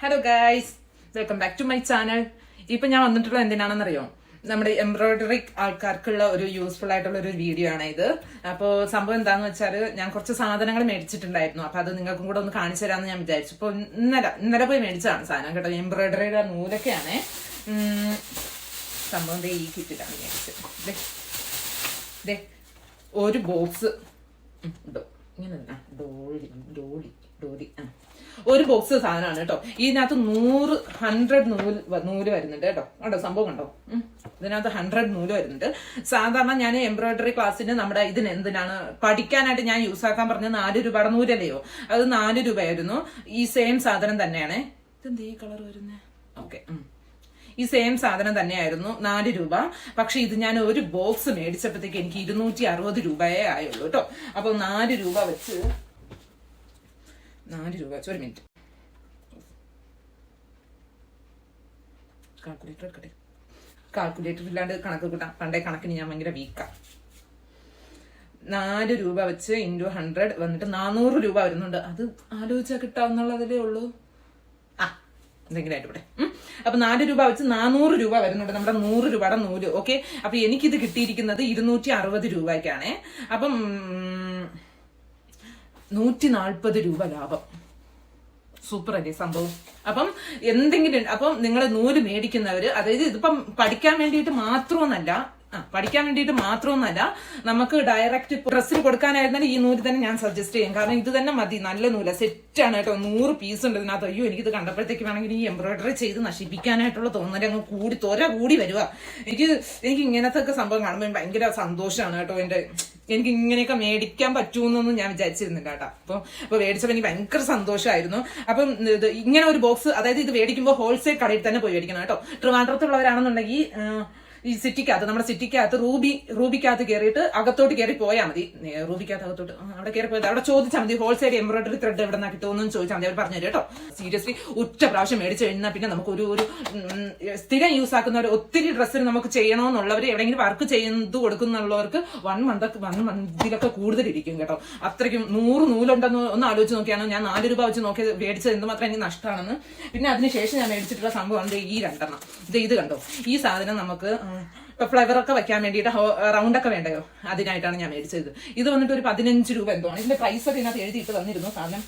Hello guys welcome back to my channel ഇപ്പൊ ഞാൻ വന്നിട്ടുള്ളത് എന്തിനാണെന്നറിയോ? നമ്മുടെ എംബ്രോയിഡറി ആൾക്കാർക്കുള്ള ഒരു യൂസ്ഫുൾ ആയിട്ടുള്ള ഒരു വീഡിയോ ആണ് ഇത്. അപ്പോൾ സംഭവം എന്താന്ന് വെച്ചാൽ ഞാൻ കുറച്ച് സാധനങ്ങൾ മേടിച്ചിട്ടുണ്ടായിരുന്നു. അപ്പോൾ അത് നിങ്ങൾക്കും കൂടെ ഒന്ന് കാണിച്ചു തരാമെന്ന് ഞാൻ വിചാരിച്ചു. ഇപ്പോൾ ഇന്നലെ ഇന്നലെ പോയി മേടിച്ചതാണ് സാധനം കേട്ടോ. എംബ്രോയിഡറിയുടെ നൂലൊക്കെയാണ്. സംഭവം ഈ കിറ്റിലാണ് മേടിച്ചത്. ഒരു ബോക്സ് ഇങ്ങനെ ഡോളി ഡോളി ആ. ഒരു ബോക്സ് സാധനമാണ് കേട്ടോ. ഇതിനകത്ത് നൂറ് ഹൺഡ്രഡ് നൂൽ നൂൽ വരുന്നുണ്ട് കേട്ടോ. കണ്ടോ? സംഭവം കണ്ടോ? ഇതിനകത്ത് ഹൺഡ്രഡ് നൂൽ വരുന്നുണ്ട്. സാധാരണ ഞാൻ എംബ്രോയിഡറി ക്ലാസ്സിന് നമ്മുടെ ഇതിന് എന്തിനാണ് പഠിക്കാനായിട്ട് ഞാൻ യൂസ് ആക്കാൻ പറഞ്ഞ നാല് രൂപയുടെ നൂലല്ലയോ അത് നാല് രൂപയായിരുന്നു. ഈ സെയിം സാധനം തന്നെയാണ്. ഇതെന്ത് ഈ കളർ വരുന്നത് ഓക്കെ ഈ സെയിം സാധനം തന്നെയായിരുന്നു നാല് രൂപ. പക്ഷെ ഇത് ഞാൻ ഒരു ബോക്സ് മേടിച്ചപ്പോഴത്തേക്ക് എനിക്ക് ഇരുന്നൂറ്റി അറുപത് രൂപയേ ആയുള്ളൂ കേട്ടോ. അപ്പൊ നാല് രൂപ വെച്ച് നാല് രൂപ വെച്ച് ഒരു മിനിറ്റ്. കാൽക്കുലേറ്റർ എടുക്കട്ടെ. കാൽക്കുലേറ്റർ ഇല്ലാണ്ട് കണക്ക് കൂട്ടാം പണ്ടേ കണക്കിന് ഞാൻ ഭയങ്കര വീക്കാണ് നാല് രൂപ വെച്ച് ഇന്റു ഹൺഡ്രഡ് വന്നിട്ട് നാനൂറ് രൂപ വരുന്നുണ്ട്. അത് ആലോചിച്ചാൽ കിട്ടാവുന്നുള്ളതല്ലേ ഉള്ളൂ. ആ എന്തെങ്കിലും ആയിട്ട് ഇവിടെ ഉം. അപ്പൊ നാല് രൂപ വെച്ച് നാനൂറ് രൂപ വരുന്നുണ്ട്. നമ്മുടെ നൂറ് രൂപയുടെ നൂൽ. ഓക്കെ അപ്പൊ എനിക്കിത് കിട്ടിയിരിക്കുന്നത് ഇരുന്നൂറ്റി അറുപത് രൂപയ്ക്കാണേ. അപ്പം നൂറ്റി നാൽപ്പത് രൂപ ലാഭം. സൂപ്പർ അല്ലേ സംഭവം? അപ്പം എന്തെങ്കിലും അപ്പം നിങ്ങൾ നൂൽ മേടിക്കുന്നവര് അതായത് ഇതിപ്പം പഠിക്കാൻ വേണ്ടിയിട്ട് മാത്രമൊന്നല്ല ആ പഠിക്കാൻ വേണ്ടിയിട്ട് മാത്രമൊന്നല്ല നമുക്ക് ഡയറക്റ്റ് ഡ്രസ്സിൽ കൊടുക്കാനായിരുന്നാലും ഈ നൂൽ തന്നെ ഞാൻ സജസ്റ്റ് ചെയ്യും. കാരണം ഇത് തന്നെ മതി നല്ല നൂല. സെറ്റാണ് കേട്ടോ. നൂറ് പീസ് ഉണ്ട് ഇതിനകത്ത്. അയ്യോ എനിക്കിത് കണ്ടപ്പോഴത്തേക്ക് വേണമെങ്കിൽ ഈ എംബ്രോയിഡറി ചെയ്ത് നശിപ്പിക്കാനായിട്ടുള്ള തോന്നൽ അങ്ങ് കൂടി തൊര കൂടി വരിക എനിക്ക് എനിക്ക് ഇങ്ങനത്തെ ഒക്കെ സംഭവം കാണുമ്പോൾ ഭയങ്കര സന്തോഷമാണ് കേട്ടോ എന്റെ എനിക്ക് ഇങ്ങനെയൊക്കെ മേടിക്കാൻ പറ്റുമെന്നൊന്നും ഞാൻ വിചാരിച്ചിരുന്നില്ല കേട്ടോ. അപ്പം അപ്പൊ മേടിച്ചപ്പോൾ എനിക്ക് ഭയങ്കര സന്തോഷമായിരുന്നു. അപ്പം ഇത് ഇങ്ങനെ ഒരു ബോക്സ് അതായത് ഇത് മേടിക്കുമ്പോൾ ഹോൾസെയിൽ കടയിൽ തന്നെ പോയി മേടിക്കണം കേട്ടോ. ട്രിവാൻഡ്രത്തുള്ളവരാണെന്നുണ്ടെങ്കിൽ ഈ സിറ്റിക്കകത്ത് നമ്മുടെ സിറ്റിക്കകത്ത് റൂബി റൂബിക്കകത്ത് കയറിയിട്ട് അകത്തോട്ട് കയറി പോയാൽ മതി. റൂബിക്കകത്ത് അകത്തോട്ട് അവിടെ കയറി പോയത് അവിടെ ചോദിച്ചാൽ മതി ഹോൾസെയിൽ എംബ്രോയിഡറി ത്രെഡ് എവിടെ നിന്നാ കിട്ടുമെന്നും ചോദിച്ചാൽ മതി അവർ പറഞ്ഞു കേട്ടോ. സീരിയസ്ലി ഉച്ച പ്രാവശ്യം മേടിച്ചു കഴിഞ്ഞാൽ പിന്നെ നമുക്ക് ഒരു ഒരു സ്ഥിരം യൂസ് ആക്കുന്നവർ ഒത്തിരി ഡ്രസ്സിന് നമുക്ക് ചെയ്യണമെന്നുള്ളവർ എവിടെയെങ്കിലും വർക്ക് ചെയ്ത് കൊടുക്കുന്നുള്ളവർക്ക് വൺ മന്ത് വൺ മന്തിലൊക്കെ കൂടുതൽ ഇരിക്കും കേട്ടോ. അത്രയ്ക്കും നൂറ് നൂലുണ്ടെന്ന് ഒന്ന് ആലോചിച്ച് നോക്കിയാണ് ഞാൻ നാല് രൂപ വെച്ച് നോക്കി മേടിച്ചത് എന്തുമാത്രം എനിക്ക് നഷ്ടമാണെന്ന് പിന്നെ അതിനുശേഷം ഞാൻ മേടിച്ചിട്ടുള്ള സംഭവം ഈ രണ്ടെണ്ണം. ഇത് ഇത് കണ്ടോ? ഈ സാധനം നമുക്ക് ഒക്കെ വെക്കാൻ വേണ്ടിയിട്ട് റൗണ്ട് ഒക്കെ വേണ്ടയോ? അതിനായിട്ടാണ് ഞാൻ മേടിച്ചത്. ഇത് വന്നിട്ട് ഒരു പതിനഞ്ച് രൂപ എന്തോ ഇതിന്റെ പ്രൈസ് ഒക്കെ ഇതിനകത്ത് എഴുതിയിട്ട് തന്നിരുന്നു. കാരണം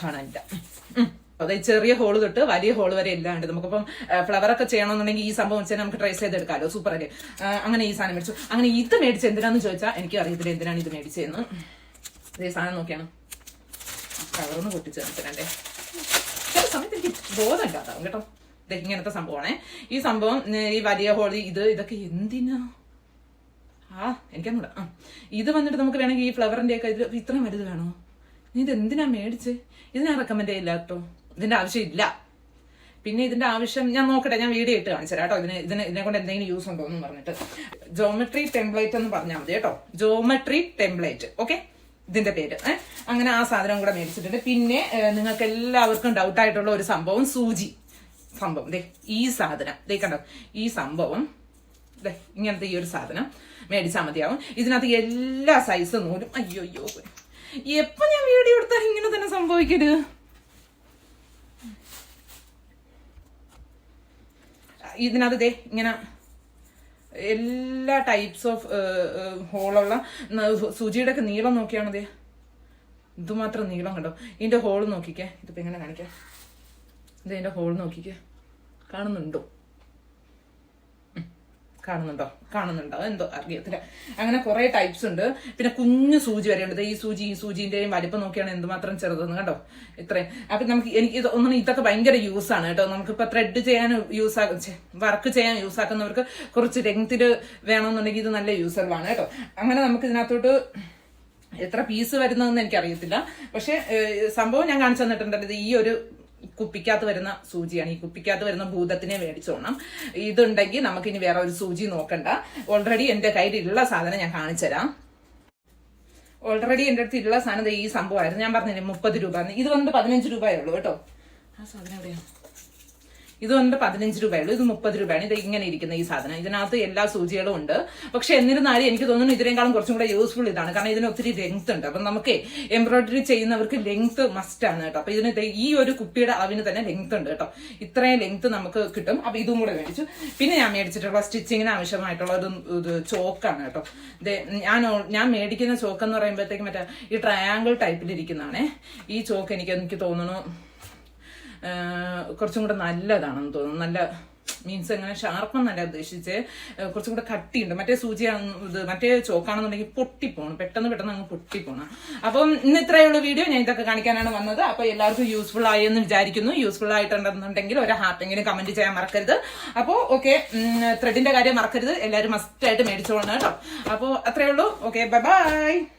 കാണാനില്ല. അതായത് ചെറിയ ഹോൾ തൊട്ട് വലിയ ഹോൾ വരെ എല്ലാം ഉണ്ട് നമുക്കിപ്പം ഫ്ലവർ ഒക്കെ ചെയ്യണമെന്നുണ്ടെങ്കിൽ ഈ സംഭവം വെച്ചാൽ നമുക്ക് ട്രേസ് ചെയ്തെടുക്കാമല്ലോ സൂപ്പർ അല്ലേ? അങ്ങനെ ഈ സാധനം മേടിച്ചു. അങ്ങനെ ഇത് മേടിച്ച് എന്തിനാന്ന് ചോദിച്ചാൽ എനിക്ക് അറിയത്തില്ല എന്തിനാണ് ഇത് മേടിച്ചതെന്ന്. ഇതേ സാധനം നോക്കിയാണ്. കവർന്ന് പൊട്ടിച്ച് കാണിച്ചിട്ടുണ്ടേ ചില സമയത്ത് എനിക്ക് ബോധമില്ലാതാവും കേട്ടോ. ഇങ്ങനത്തെ സംഭവമാണേ. ഈ സംഭവം ഈ വലിയ ഹോളി ഇത് ഇതൊക്കെ എന്തിനാ? ആ എനിക്കൊന്നുകൂടെ ആ ഇത് വന്നിട്ട് നമുക്ക് വേണമെങ്കിൽ ഈ ഫ്ലവറിന്റെ ഒക്കെ ഇത് ഇത്രയും വലുത് വേണോ? നീ ഇത് എന്തിനാ മേടിച്ച്? ഇത് ഞാൻ റെക്കമെൻഡ് ചെയ്യില്ല കേട്ടോ ഇതിന്റെ ആവശ്യമില്ല പിന്നെ ഇതിന്റെ ആവശ്യം ഞാൻ നോക്കട്ടെ ഞാൻ വീഡിയോ ഇട്ട് കാണിച്ചു കേട്ടോ. ഇതിന് ഇതിന് ഇതിനെ കൊണ്ട് എന്തെങ്കിലും യൂസ് ഉണ്ടോ എന്ന് പറഞ്ഞിട്ട്. ജോമെട്രി ടെംപ്ലേറ്റ് എന്ന് പറഞ്ഞാൽ മതി കേട്ടോ. ജോമെട്രി ടെംപ്ലേറ്റ് ഓക്കെ ഇതിന്റെ പേര് അങ്ങനെ ആ സാധനം കൂടെ മേടിച്ചിട്ടുണ്ട്. പിന്നെ നിങ്ങൾക്ക് എല്ലാവർക്കും ഡൗട്ടായിട്ടുള്ള ഒരു സംഭവം സൂചി. സംഭവം. ദേ ഈ സാധനം. ദേ കണ്ടോ? ഈ സംഭവം. ദേ ഇങ്ങനത്തെ ഈ ഒരു സാധനം മേടിച്ചാൽ മതിയാവും. ഇതിനകത്ത് എല്ലാ സൈസ് നൂലും. അയ്യോ അയ്യോ എപ്പൊ ഞാൻ വീഡിയോ എടുത്താൽ ഇങ്ങനെ തന്നെ സംഭവിക്കരുത് ഇതിനകത്ത് ദേ ഇങ്ങനെ എല്ലാ ടൈപ്സ് ഓഫ് ഹോളുള്ള സുജിയുടെ ഒക്കെ നീളം നോക്കിയാണ് ദേ. ഇതുമാത്രം നീളം കണ്ടോ? ഇതിന്റെ ഹോൾ നോക്കിക്കേ. ഇതിപ്പോ എങ്ങനെ കാണിക്കാം? ഇത് ഇതിന്റെ ഹോൾ നോക്കിക്കേ. കാണുന്നുണ്ടോ. കാണുന്നുണ്ടോ? കാണുന്നുണ്ടോ? എന്തോ അറിയത്തില്ല. അങ്ങനെ കുറെ ടൈപ്സ് ഉണ്ട്. പിന്നെ കുഞ്ഞു സൂചി വരെ ഉണ്ട്. ഈ സൂചി ഈ സൂചിന്റെയും വലിപ്പം നോക്കിയാണ് എന്തുമാത്രം ചെറുതെന്ന് കേട്ടോ ഇത്രയും. അപ്പൊ നമുക്ക് എനിക്ക് ഒന്നും ഇതൊക്കെ ഭയങ്കര യൂസ് ആണ് കേട്ടോ. നമുക്കിപ്പോ ത്രെഡ് ചെയ്യാൻ യൂസ് ആകും വർക്ക് ചെയ്യാൻ യൂസ് ആക്കുന്നവർക്ക് കുറച്ച് രംഗത്തിൽ വേണമെന്നുണ്ടെങ്കിൽ ഇത് നല്ല യൂസബിൾ ആണ് കേട്ടോ. അങ്ങനെ നമുക്ക് ഇതിനകത്തോട്ട് എത്ര പീസ് വരുന്നതെന്ന് എനിക്കറിയത്തില്ല. പക്ഷെ സംഭവം ഞാൻ കാണിച്ചു തന്നിട്ടുണ്ടല്ലോ. ഇത് ഈ ഒരു കുപ്പിക്കകത്ത് വരുന്ന സൂചിയാണ്. ഈ കുപ്പിക്കകത്ത് വരുന്ന ഭൂതത്തിനെ മേടിച്ചോണം. ഇതുണ്ടെങ്കിൽ നമുക്ക് ഇനി വേറെ ഒരു സൂചി നോക്കണ്ട. ഓൾറെഡി എന്റെ കയ്യിലുള്ള സാധനം ഞാൻ കാണിച്ചുതരാം ഓൾറെഡി എന്റെ അടുത്ത് ഉള്ള സാധനം ഈ സംഭവമായിരുന്നു. ഞാൻ പറഞ്ഞില്ലേ മുപ്പത് രൂപ ഇത് വന്നിട്ട് പതിനഞ്ച് രൂപയേ ഉള്ളൂ കേട്ടോ. ആ സാധനം എവിടെയാണ് ഇത് വന്നിട്ട് പതിനഞ്ച് രൂപയുള്ളൂ. ഇത് മുപ്പത് രൂപയാണ്. ഇത് ഇങ്ങനെ ഇരിക്കുന്ന ഈ സാധനം. ഇതിനകത്ത് എല്ലാ സൂചികളും ഉണ്ട്. പക്ഷെ എന്നിരുന്നാലും എനിക്ക് തോന്നുന്നു ഇതിനേക്കാളും കുറച്ചും കൂടെ യൂസ്ഫുൾ ഇതാണ്. കാരണം ഇതിന് ഒത്തിരി ലെങ്ത് ഉണ്ട്. അപ്പം നമുക്ക് എംബ്രോയിഡറി ചെയ്യുന്നവർക്ക് ലെങ്ത് മസ്റ്റ് ആണ് കേട്ടോ. അപ്പൊ ഇതിന് ഈ ഒരു കുപ്പിയുടെ അളവിന് തന്നെ ലെങ്ത് ഉണ്ട് കേട്ടോ. ഇത്രയും ലെങ്ത് നമുക്ക് കിട്ടും. അപ്പൊ ഇതും കൂടെ മേടിച്ചു. പിന്നെ ഞാൻ മേടിച്ചിട്ടുള്ള സ്റ്റിച്ചിങ്ങിന് ആവശ്യമായിട്ടുള്ള ഒരു ചോക്കാണ് കേട്ടോ. ഞാൻ ഞാൻ മേടിക്കുന്ന ചോക്ക് എന്ന് പറയുമ്പോഴത്തേക്ക് മറ്റേ ഈ ട്രയാങ്കിൾ ടൈപ്പിലിരിക്കുന്നതാണേ ഈ ചോക്ക് എനിക്ക് എനിക്ക് തോന്നുന്നു കുറച്ചും കൂടെ നല്ലതാണെന്ന് തോന്നുന്നു. നല്ല മീൻസ് എങ്ങനെ ഷാർപ്പെന്നല്ല ഉദ്ദേശിച്ച്. കുറച്ചും കൂടെ കട്ടിയുണ്ട്. മറ്റേ സൂചിയാണ് ഇത് മറ്റേ ചോക്കാണെന്നുണ്ടെങ്കിൽ പൊട്ടിപ്പോണം. പെട്ടെന്ന് പെട്ടെന്ന് അങ്ങ് പൊട്ടിപ്പോണം. അപ്പം ഇന്ന് ഇത്രയുള്ള വീഡിയോ ഞാൻ ഇതൊക്കെ കാണിക്കാനാണ് വന്നത്. അപ്പൊ എല്ലാവർക്കും യൂസ്ഫുൾ ആയി എന്ന് വിചാരിക്കുന്നു. യൂസ്ഫുൾ ആയിട്ടുണ്ടെന്നുണ്ടെങ്കിൽ ഒരു ഹാപ്പെങ്കിലും കമന്റ് ചെയ്യാൻ മറക്കരുത്. അപ്പോൾ ഓക്കെ ത്രെഡിന്റെ കാര്യം മറക്കരുത്. എല്ലാവരും മസ്റ്റായിട്ട് മേടിച്ചോളണം കേട്ടോ. അപ്പോൾ അത്രയേ ഉള്ളൂ. Okay bye bye